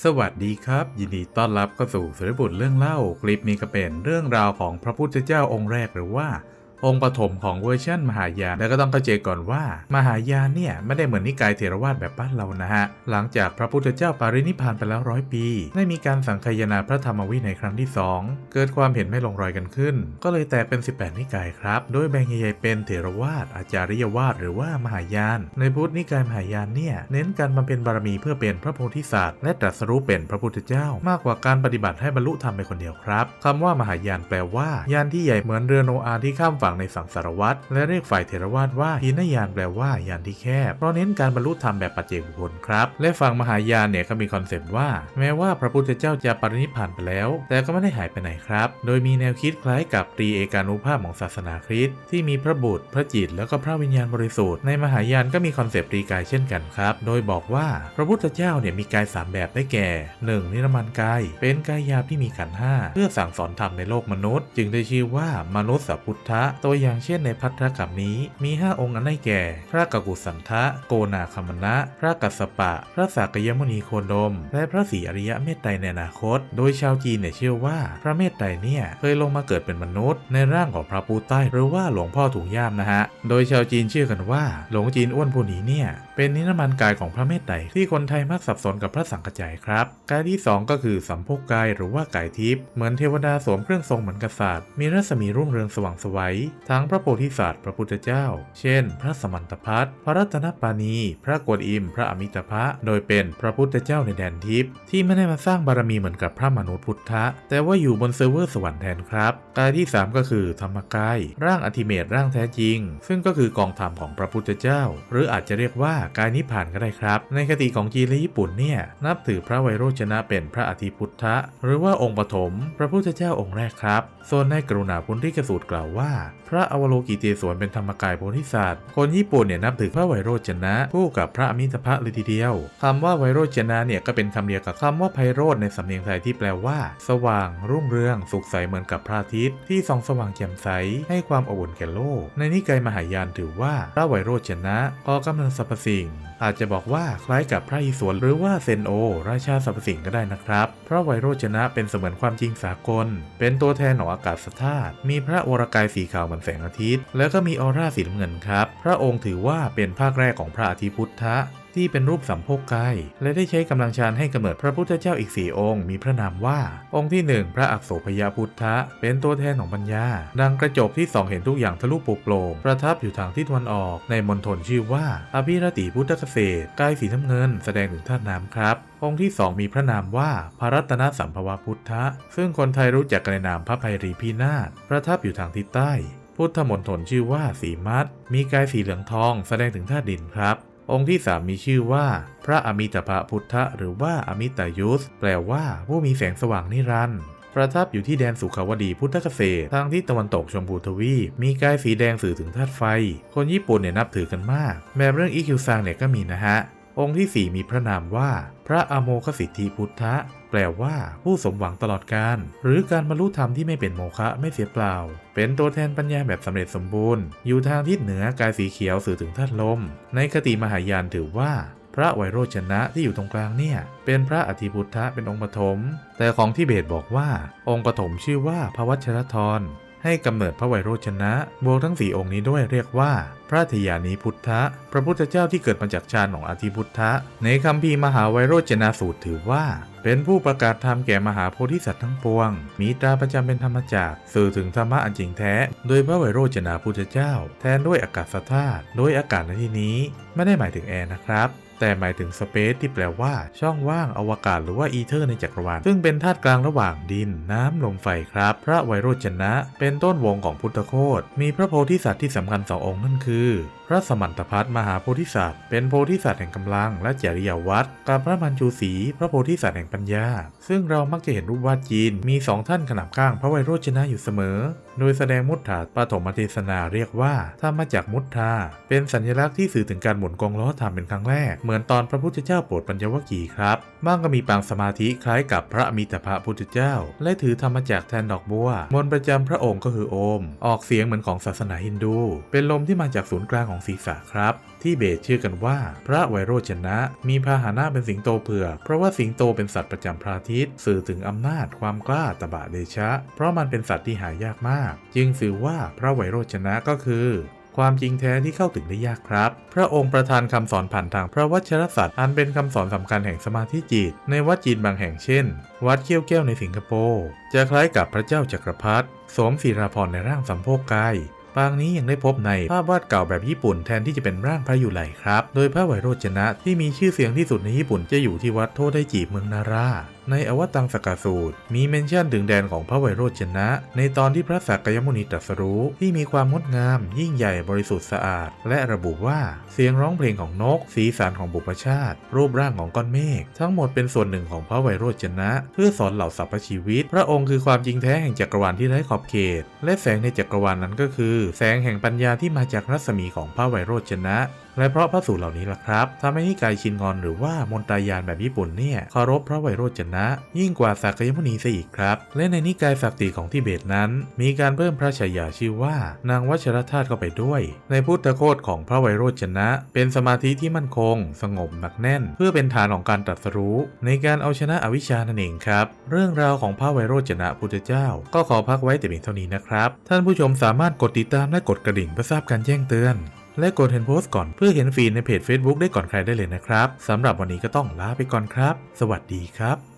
สวัสดีครับ ยินดีต้อนรับเข้าสู่สริบุตรเรื่องเล่า คลิปนี้ก็เป็นเรื่องราวของพระพุทธเจ้าองค์แรกหรือว่า องค์ปฐมของเวอร์ชันมหายานแล้วก็ต้องเข้าใจก่อนว่า มหายานเนี่ยไม่ได้เหมือนนิกายเถรวาทแบบบ้านเรานะฮะ หลังจากพระพุทธเจ้าปารินิพานไปแล้วร้อยปี ได้มีการสังคายนาพระธรรมวินัยครั้งที่ 2 เกิดความเห็นไม่ลงรอยกันขึ้น ก็เลยแตกเป็น 18 นิกายครับ โดยแบ่งใหญ่ๆเป็นเถรวาทอาจาริยวาทหรือว่ามหายาน ในพุทธนิกายมหายานเนี่ยเน้นการบำเพ็ญบารมีเพื่อเป็นพระโพธิสัตว์และตรัสรู้เป็นพระพุทธเจ้า มากกว่าการปฏิบัติให้บรรลุธรรมเป็นคนเดียวครับคำว่ามหายานแปลว่ายานที่ใหญ่เหมือนเรือโนอาห์ที่ข้ามฝั่งในสังสารวัฏและเรียกฝ่ายเถรวาทว่าหินยานแปลว่ายานที่แคบ เพราะเน้นการบรรลุธรรมแบบปัจเจกบุคคลครับ และฝั่งมหายานเนี่ยก็มีคอนเซปต์ว่า แม้ว่าพระพุทธเจ้าจะปรินิพพานไปแล้ว แต่ก็ไม่ได้หายไปไหนครับ โดยมีแนวคิดคล้ายกับตรีเอกานุภาพของศาสนาคริสต์ที่มีพระบุตร พระจิต แล้วก็พระวิญญาณบริสุทธิ์ในมหายานก็มีคอนเซปต์ตรีกายเช่นกันครับ โดยบอกว่าพระพุทธเจ้าเนี่ยมีกายสามแบบได้แก่ 1. นิรมันกาย เป็นกายยาบที่มีขันห้าเพื่อสั่งสอนธรรมในโลกมนุษย์ จึงได้ชื่อว่ามนุษย์สัพพุทธะตัวอย่างเช่นในพัทธกับนี้มี 5 องค์อันได้แก่ พระกกุสันทะ โกนาคมณะ พระกัสสปะ พระสากยมุนีโคดม และพระศรีอริยะเมตไตรในอนาคต โดยชาวจีนเนี่ยเชื่อว่าพระเมตไตรเนี่ยเคยลงมาเกิดเป็นมนุษย์ ในร่างของพระปูใต้หรือว่าหลวงพ่อถุงย่ามนะฮะ โดยชาวจีนเชื่อกันว่าหลวงจีนอ้วนผู้นี้เนี่ยเป็นนิรมันกายของพระเมตไตรที่คนไทยมักสับสนกับพระสังกจายครับ กายที่สองก็คือสัมโพกกายหรือว่ากายทิพย์เหมือนเทวดาสวมเครื่องทรงเหมือนกษัตริย์ มีรัศมีรุ่งเรืองสว่างไสวัยทั้งพระโพธิสัตว์ พระพุทธเจ้า เช่น พระสมันตพัทพระรัตนปานีพระกวนอิม พระอมิตภะโดยเป็นพระพุทธเจ้าในแดนทิพย์ที่ไม่ได้มาสร้างบารมีเหมือนกับพระมนุษย์พุทธะ แต่ว่าอยู่บนเซิร์ฟเวอร์สวรรค์แทนครับ กายที่ 3 ก็คือธรรมกาย ร่างอธิเมตร่างแท้จริง ซึ่งก็คือกองธรรมของพระพุทธเจ้า หรืออาจจะเรียกว่ากายนิพพานก็ได้ครับ ในคติของจีนและญี่ปุ่นเนี่ยนับถือพระไวโรจนะเป็นพระอธิพุทธะ หรือว่าองค์ปฐมพระพุทธเจ้าองค์แรกครับส่วนในกรุณาพุนทิกสูตรกล่าวว่า พระอวโลกิเตศวรเป็นธรรมกายโพธิสัตว์คนญี่ปุ่นเนี่ยนับถือพระไวโรจนะคู่กับพระอมิตภะเลยทีเดียวคำว่าไวโรจนะเนี่ยก็เป็นคำเดียวกับคำว่าไพโรจน์ในสำเนียงไทยที่แปลว่า สว่าง รุ่งเรือง สุขใสเหมือนกับพระอาทิตย์ที่ส่องสว่างแจ่มใสให้ความอบอุ่นแก่โลก ในนิกายมหายานถือว่าพระไวโรจนะก็กำลังสรรพสิง อาจจะบอกว่าคล้ายกับพระอิศวรหรือว่าเซนโอ ราชาสรรพสิ่งก็ได้นะครับ เพราะไวโรจนะเป็นเสมือนความจริงสากล เป็นตัวแทนของอากาศธาตุมีพระวรกายสีขาวเหมือนแสงอาทิตย์ แล้วก็มีออร่าสีน้ำเงินครับ พระองค์ถือว่าเป็นภาคแรกของพระอาทิพุทธะ ที่เป็นรูปสัมโพกไกและได้ใช้กำลังฌานให้กำเนิดพระพุทธเจ้าอีกสี่องค์ มีพระนามว่า องค์ที่ 1 พระอักโสพยาพุทธะ เป็นตัวแทนของปัญญา ดังกระจกที่สองเห็นทุกอย่างทะลุปุโปร่งประทับอยู่ทางทิศตะวันออกในมณฑลชื่อว่า อภิรติพุทธเกษตรกายสีน้ำเงิน แสดงถึงธาตุน้ำครับองค์ที่ 2 มีพระนามว่าพระรัตนสัมภวพุทธะ ซึ่งคนไทยรู้จักกันในนามพระภัยรีพีนาถประทับอยู่ทางทิศใต้ พุทธมณฑลชื่อว่าสีมัดมีกายสีเหลืองทองแสดงถึงธาตุดินครับ องค์ที่ 3 มีชื่อว่า พระอมิตภพุทธะหรือว่าอมิตายุสแปลว่าผู้มีแสงสว่างนิรันดร์ประทับอยู่ที่แดนสุขาวดีพุทธเกษตรทางทิศตะวันตกชมพูทวีปมีกายสีแดงสื่อถึงธาตุไฟ คนญี่ปุ่นเนี่ยนับถือกันมาก แบบเรื่องอิคิวซังเนี่ยก็มีนะฮะ องค์ที่ 4 มีพระนามว่า พระอโมคสิทธิพุทธะ แปลว่าผู้สมหวังตลอดการ หรือการบรรลุธรรมที่ไม่เป็นโมฆะไม่เสียเปล่า เป็นตัวแทนปัญญาแบบสำเร็จสมบูรณ์ อยู่ทางทิศเหนือกายสีเขียวสื่อถึงธาตุลม ในคติมหายานถือว่าพระไวโรจนะที่อยู่ตรงกลางเนี่ย เป็นพระอธิพุทธะเป็นองค์ปฐมแต่ของทิเบตบอกว่า องค์ปฐมชื่อว่าพระวัชรทร ให้กำเนิดพระไวโรจนะ บวกทั้งสี่องค์นี้ด้วยเรียกว่า พระธยานีพุทธะ พระพุทธเจ้าที่เกิดมาจากฌานของอธิพุทธะ ในคัมภีมหาไวโรจนาสูตรถือว่า เป็นผู้ประกาศธรรมแก่มหาโพธิสัตว์ทั้งปวง มีตราประจำเป็นธรรมจักรสื่อถึงธรรมะอันจริงแท้ โดยพระไวโรจนาพุทธเจ้า แทนด้วยอากาศธาตุ โดยอากาศในที่นี้ ไม่ได้หมายถึงแอร์นะครับ แต่หมายถึงสเปซที่แปลว่า ช่องว่างอวกาศหรือว่าอีเทอร์ในจักรวาล ซึ่งเป็นธาตุกลางระหว่างดิน น้ำลมไฟครับ พระไวโรจนะ เป็นต้นวงของพุทธโคตมีพระโพธิสัตว์ที่สำคัญสององค์นั่นคือ พระสมันตพัฒมหาโพธิสัตว์ เป็นโพธิสัตว์แห่งกำลัง และจริยวัตรกับพระมัญชูศรีพระโพธิสัตว์แห่งปัญญา ซึ่งเรามักจะเห็นรูปวาดจีนมีสองท่านขนาบข้างพระไวโรจนะอยู่เสมอ โดยแสดงมุตถาปฐมเทศนาเรียกว่าธรรมจากมุตทาเป็นสัญลักษณ์ที่สื่อถึงการหมุนกองล้อธรรมเป็นครั้งแรกเหมือนตอนพระพุทธเจ้าโปรดปัญญวกีครับบ้างก็มีปางสมาธิคล้ายกับพระมิตรภะพุทธเจ้า และถือธรรมจักรแทนดอกบัวมนประจำพระองค์ก็คือโอม ออกเสียงเหมือนของศาสนาฮินดู เป็นลมที่มาจากศูนย์กลางของศีรษะครับที่เบสเชื่อกันว่า พระไวโรจนะ มีพาหนะเป็นสิงโตเผือกเพราะว่าสิงโตเป็นสัตว์ประจำพระอาทิตย์สื่อถึงอำนาจความกล้าตบะเดชะ เพราะมันเป็นสัตว์ที่หายากมาก จึงสื่อว่าพระไวโรจนะก็คือ ความจริงแท้ที่เข้าถึงได้ยากครับ พระองค์ประทานคำสอนผ่านทางพระวชรศัตร์อันเป็นคำสอนสำคัญแห่งสมาธิจิต ในวัดจีนบางแห่งเช่น วัดเขี้ยวแก้วในสิงคโปร์จะคล้ายกับพระเจ้าจักรพรรดิสวมศีราภรในร่างสัมโพกกายปางนี้ยังได้พบในภาพวาดเก่าแบบญี่ปุ่นแทนที่จะเป็นร่างพระอยู่ไหลครับ โดยพระไวโรจนะที่มีชื่อเสียงที่สุดในญี่ปุ่นจะอยู่ที่วัดโทไดจิเมืองนาราในอวตังสกาสูตร มีเมนชั่นถึงแดนของพระไวโรจนะ ในตอนที่พระสักยมุนีตรัสรู้ ที่มีความงดงาม ยิ่งใหญ่บริสุทธิ์สะอาด และระบุว่าเสียงร้องเพลงของนก สีสันของบุพชาติ รูปร่างของก้อนเมฆทั้งหมดเป็นส่วนหนึ่งของพระไวโรจนะ เพื่อสอนเหล่าสรรพชีวิต พระองค์คือความจริงแท้แห่งจักรวาลที่ไร้ขอบเขต และแสงในจักรวาลนั้นก็คือ แสงแห่งปัญญาที่มาจากรัศมีของพระไวโรจนะ และเพราะพระสูตรเหล่านี้ล่ะครับทำให้นิกายชินงอนหรือว่ามนตายานแบบญี่ปุ่นเนี่ยเคารพพระไวโรจนะ ยิ่งกว่าสักยมุนีซะอีกครับ และในนิกายสักติของทิเบตนั้น มีการเพิ่มพระฉายาชื่อว่า นางวัชรธาตุเข้าไปด้วย ในพุทธโคตของพระไวโรจนะ เป็นสมาธิที่มั่นคง สงบหนักแน่น เพื่อเป็นฐานของการตรัสรู้ ในการเอาชนะอวิชชานั่นเองครับ เรื่องราวของพระไวโรจนะพุทธเจ้า ก็ขอพักไว้แต่เพียงเท่านี้นะครับ ท่านผู้ชมสามารถกดติดตามและกดกระดิ่งเพื่อทราบการแจ้งเตือน และกดเห็นโพสต์ก่อนเพื่อเห็นฟีดในเพจ Facebook ได้ก่อนใครได้เลยนะครับสำหรับวันนี้ก็ต้องลาไปก่อนครับ สวัสดีครับ